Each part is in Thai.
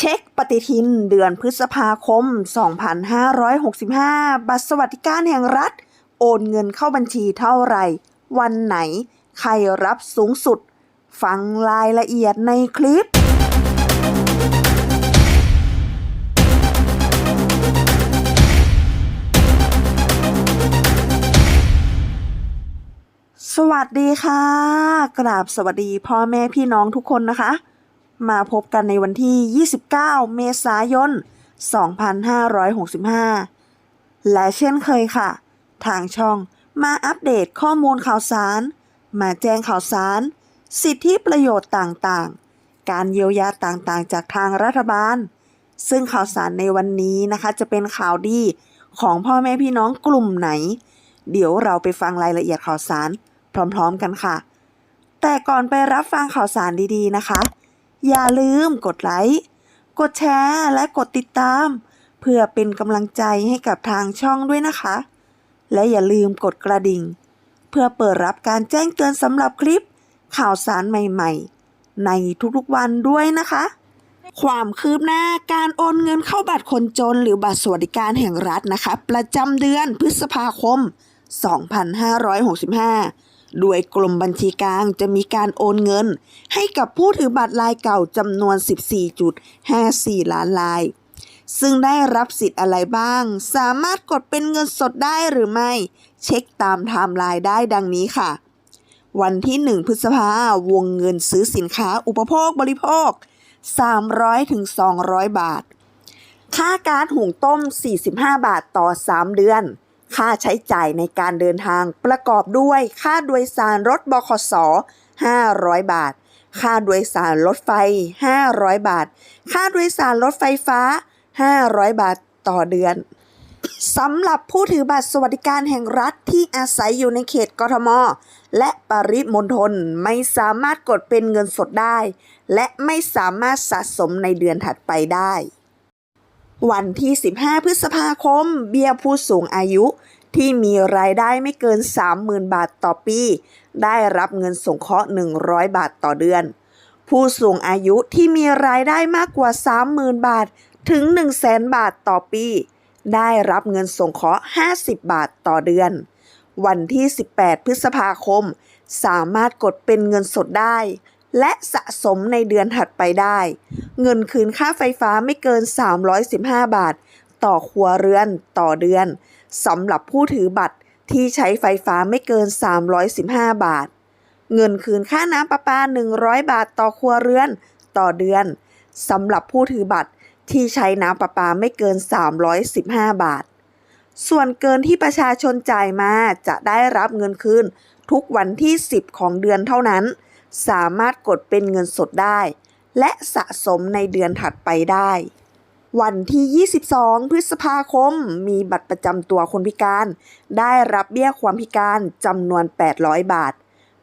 เช็คปฏิทินเดือนพฤษภาคม 2565 บัตรสวัสดิการแห่งรัฐ โอนเงินเข้าบัญชีเท่าไหร่ วันไหน ใครรับสูงสุด ฟังรายละเอียดในคลิปสวัสดีค่ะ กราบสวัสดีพ่อแม่พี่น้องทุกคนนะคะ มาพบกันในวันที่ 29 เมษายน 2565 และเช่นเคยค่ะ ทางช่องมาอัปเดตข้อมูลข่าวสาร มาแจ้งข่าวสาร สิทธิประโยชน์ต่างๆ การเยียวยาต่างๆ จากทางรัฐบาล ซึ่งข่าวสารในวันนี้นะคะจะเป็นข่าวดีของพ่อแม่พี่น้องกลุ่มไหน เดี๋ยวเราไปฟังรายละเอียดข่าวสารพร้อมๆกันค่ะ แต่ก่อนไปรับฟังข่าวสารดีๆนะคะ อย่าลืมกดไลค์ กดแชร์และกดติดตาม เพื่อเป็นกำลังใจให้กับทางช่องด้วยนะคะ และอย่าลืมกดกระดิ่ง เพื่อเปิดรับการแจ้งเตือนสำหรับคลิปข่าวสารใหม่ๆ ในทุกๆวันด้วยนะคะ ความคืบหน้าการโอนเงินเข้าบัตรคนจน หรือบัตรสวัสดิการแห่งรัฐนะคะ ประจำเดือนพฤษภาคม 2565 โดยกรมบัญชีกลางจะมีการโอนเงิน ให้กับผู้ถือบัตรรายเก่าจำนวน 14.54 ล้านราย ซึ่งได้รับสิทธิ์อะไรบ้าง สามารถกดเป็นเงินสดได้หรือไม่ เช็คตามไทม์ไลน์ได้ดังนี้ค่ะ วันที่ 1 พฤษภาวงเงินซื้อสินค้าอุปโภคบริโภค 300-200 บาท ค่าการหุงต้ม 45 บาทต่อ 3 เดือน ค่าใช้จ่ายในการเดินทางประกอบด้วยค่าโดยสารรถบขส500 บาท ค่าโดยสารรถไฟ 500 บาท ค่าโดยสารรถไฟฟ้า 500 บาทต่อเดือนสำหรับผู้ถือบัตรสวัสดิการแห่งรัฐที่อาศัยอยู่ในเขตกทม และปริมณฑลไม่สามารถกดเป็นเงินสดได้ และไม่สามารถสะสมในเดือนถัดไปได้ วันที่ 15 พฤษภาคม เบี้ยผู้สูงอายุ ที่มีรายได้ไม่เกิน 30,000 บาทต่อปี ได้รับเงินสงเคราะห์ 100 บาทต่อเดือน ผู้สูงอายุที่มีรายได้มากกว่า 30,000 บาทถึง 100,000 บาทต่อปี ได้รับเงินสงเคราะห์ 50 บาทต่อเดือน วันที่ 18 พฤษภาคม สามารถกดเป็นเงินสดได้ และสะสมในเดือนถัดไปได้ เงินคืนค่าไฟฟ้าไม่เกิน 315 บาท ต่อครัวเรือนต่อเดือนสำหรับผู้ถือบัตรที่ใช้ไฟฟ้าไม่เกิน 315 บาท เงินคืนค่าน้ำประปา 100 บาทต่อครัวเรือนต่อเดือนสำหรับผู้ถือบัตรที่ใช้น้ำประปาไม่เกิน 315 บาท ส่วนเกินที่ประชาชนจ่ายมาจะได้รับเงินคืนทุกวันที่ 10 ของเดือนเท่านั้น สามารถกดเป็นเงินสดได้ และสะสมในเดือนถัดไปได้ วันที่ 22 พฤษภาคม มีบัตรประจำตัวคนพิการ ได้รับเบี้ยความพิการจำนวน 800 บาท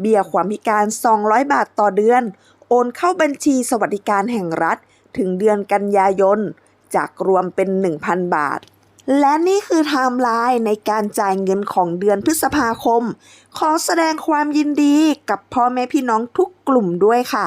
เบี้ยความพิการ 200 บาทต่อเดือน โอนเข้าบัญชีสวัสดิการแห่งรัฐ ถึงเดือนกันยายน จากรวมเป็น 1,000 บาทและนี่คือไทม์ไลน์ในการจ่ายเงินของเดือนพฤษภาคม ขอแสดงความยินดีกับพ่อแม่พี่น้องทุกกลุ่มด้วยค่ะ